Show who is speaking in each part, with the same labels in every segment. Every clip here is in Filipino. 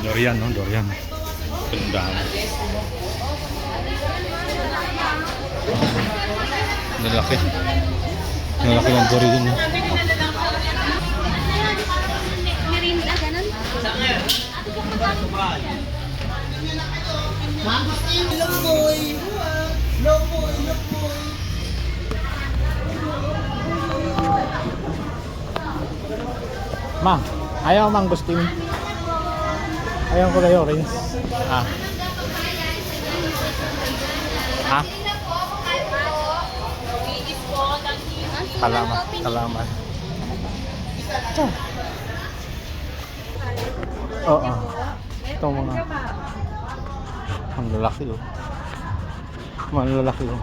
Speaker 1: Dorian, no Dorian, rendang lalaki lalaki ng durian no
Speaker 2: Loboy! Loboy!
Speaker 1: Mang, ayaw mang gusto. Ayaw ko kayo, Rins. Ah. Ah, salamat, salamat. Ito. Oo. Ito mga ang lalaki oh. Mga lalaki oh.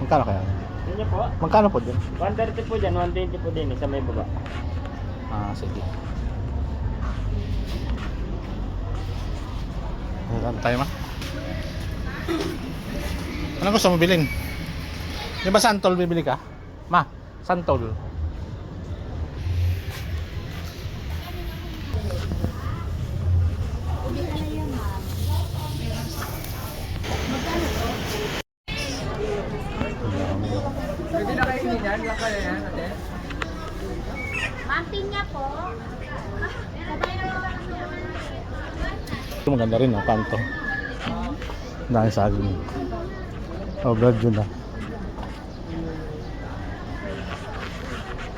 Speaker 1: Magkano kaya?
Speaker 3: Yun po.
Speaker 1: Magkano po din?
Speaker 3: 130 po dyan, 120 po din eh, sa may baba.
Speaker 1: Ah, sige. Wala tayo ma. Ano gusto mo bilhin? Di ba santol bibili ka? Ma, santol.
Speaker 2: Ma'am, pinya po.
Speaker 1: Ito maganda rin, no? Kanto. Dahil sa akin. Oh, blood yun na.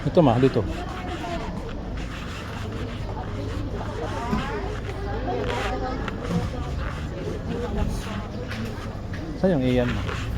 Speaker 1: Ito ma, dito. Saan yung iyan mo?